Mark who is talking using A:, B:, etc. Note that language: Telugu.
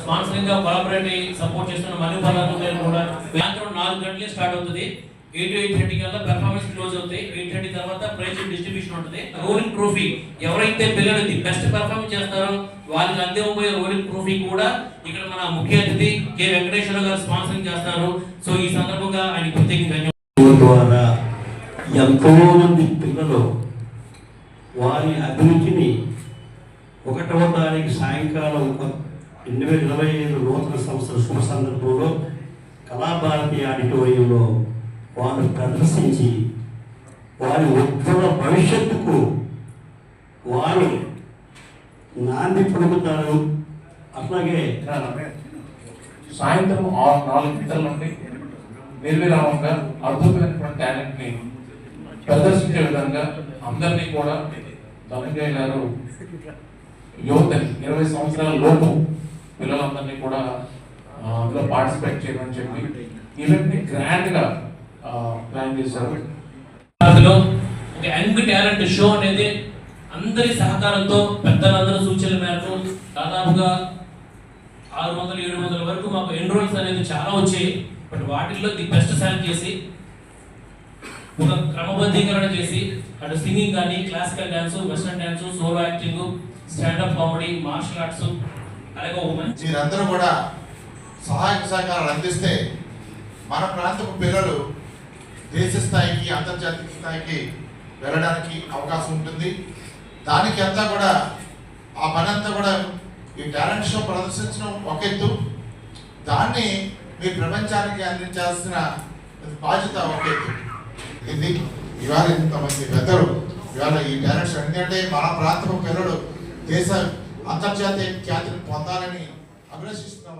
A: స్పాన్సరింగ్గా కొలాబరేట్ సపోర్ట్ చేస్తున్న మను పనులు గారు కూడా సాయంత్రం నాలుగు గంటలే స్టార్ట్ అవుతుంది. ఎయిట్ ఎయిట్ థర్టీ కల్లా పెర్ఫార్మెన్స్ క్లోజ్ అవుతాయి. ఎయిట్ థర్టీ తర్వాత ప్రైజ్ డిస్ట్రిబ్యూషన్ ఉంటుంది. రోలింగ్ ట్రోఫీ ఎవరైతే పిల్లలకి బెస్ట్ పెర్ఫార్మెన్స్ చేస్తారో వాళ్ళకి అందివ్వబోయే రోలింగ్ ట్రోఫీ కూడా ఇక్కడ మన ముఖ్య అతిథి కె. వెంకటేశ్వర గారు స్పాన్సరింగ్ చేస్తున్నారు సో ఈ సందర్భంగా ఆయన ప్రత్యేకంగా
B: ద్వారా ఎంతో మంది పిల్లలు వారి అభిరుచిని ఒకటవ తారీఖు సాయంకాలం రెండు వేల ఇరవై ఐదు నూతన సంవత్సర శుభ సందర్భంలో కళాభారతి ఆడిటోరియంలో వారు ప్రదర్శించి వారి ఉజ్వల భవిష్యత్తుకు వారు నాంది పలుకుతారు అట్లాగే
C: సాయంత్రం ఆరు నాలుగు గంటల నుండి నిర్విరామంగా అద్భుతమైనటువంటి టాలెంట్ని ప్రదర్శించే విధంగా అందరినీ కూడా ధనంజయ్ గారు యువతని ఇరవై సంవత్సరాల లోపు పిల్లలందరినీ కూడా అందులో పార్టిసిపేట్ చేయమని చెప్పి ఈవెంట్ని గ్రాండ్గా ప్లాన్ చేశారు.
A: అందులో ఒక యంగ్ టాలెంట్ షో అనేది అందరి సహకారంతో పెద్దలందరి సూచనల మేరకు దాదాపుగా ఆరు వందల ఏడు వందల వరకు మాకు ఎన్రోల్స్ అనేది చాలా వచ్చాయి. బట్ వాటిల్లో ది బెస్ట్ సెలెక్ట్ చేసి ఒక క్రమబద్ధీకరణ చేసి అటు సింగింగ్ కానీ classical dance western dance solo acting standup comedy martial arts అలాగే ఒక మంచి
D: మీరందరూ కూడా సహాయక సహకారాలు అందిస్తే మన ప్రాంతపు పిల్లలు దేశ స్థాయికి అంతర్జాతీయ స్థాయికి వెళ్ళడానికి అవకాశం ఉంటుంది. దానికి అంతా కూడా ఆ పని అంతా కూడా ఈ టాలెంట్ షో ప్రదర్శించడం ఒక ఎత్తు. దాన్ని మీ ప్రపంచానికి అందించాల్సిన బాధ్యత ఒక ఎత్తు. ఇది ఇవాళ ఇంతమంది పెద్దలు ఇవాళ ఈ టాలెంట్ షో ఎందుకంటే మన ప్రాంతపు పిల్లలు దేశ అంతర్జాతీయ ఖ్యాతిని పొందాలని అభిలషిస్తున్నాం